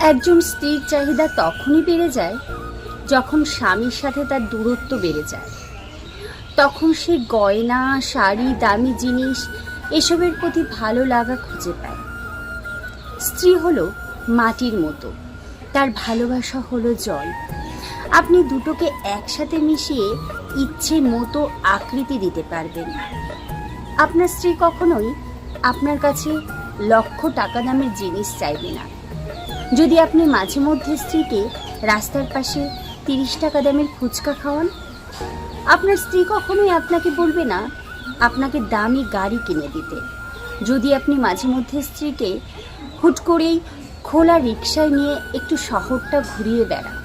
একজন স্ত্রীর চাহিদা তখনই বেড়ে যায় যখন স্বামীর সাথে তার দূরত্ব বেড়ে যায়। তখন সে গয়না, শাড়ি, দামি জিনিস এসবের প্রতি ভালো লাগা খুঁজে পায়। স্ত্রী হলো মাটির মতো, তার ভালোবাসা হলো জল। আপনি দুটোকে একসাথে মিশিয়ে ইচ্ছে মতো আকৃতি দিতে পারবেন। আপনার স্ত্রী কখনোই আপনার কাছে লক্ষ টাকা দামের জিনিস চাইবে না। যদি আপনি মাঝে মধ্যে স্ত্রীকে রাস্তার পাশে তিরিশ টাকা দামের ফুচকা খাওয়ান, আপনার স্ত্রী কখনোই আপনাকে বলবে না, আপনাকে দামি গাড়ি কিনে দিতে। যদি আপনি মাঝে মধ্যে স্ত্রীকে হুট করেই খোলা রিক্সায় নিয়ে একটু শহরটা ঘুরিয়ে বেড়ান।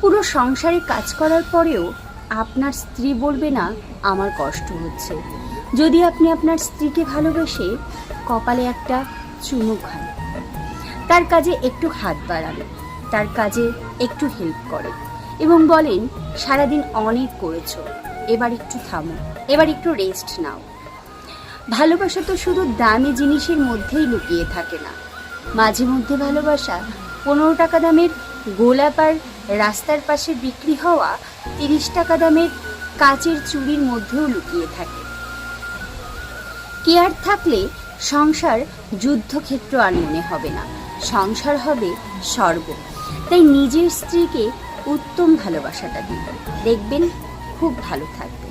পুরো সংসারে কাজ করার পরেও আপনার স্ত্রী বলবে না, আমার কষ্ট হচ্ছে। যদি আপনি আপনার স্ত্রীকে ভালোবেসে কপালে একটা চুমু খান তার কাজে একটু হাত বাড়ান, তার কাজে একটু হেল্প করে এবং বলেন, সারাদিন অনেক করেছ, এবার একটু থামো, এবার একটু রেস্ট নাও। ভালোবাসা তো শুধু দামি জিনিসের মধ্যেই লুকিয়ে থাকে না। মাঝে মধ্যে ভালোবাসা পনেরো টাকা দামের গোলাপ আর রাস্তার পাশে বিক্রি হওয়া তিরিশ টাকা দামের কাচের চুড়ির মধ্যেও লুকিয়ে থাকে। কেয়ার থাকলে সংসার যুদ্ধক্ষেত্র আর মনে হবে না। সংসার হবে স্বর্গ। তাই নিজের স্ত্রীকে উত্তম ভালোবাসাটা দিন। দেখবেন খুব ভালো থাকবে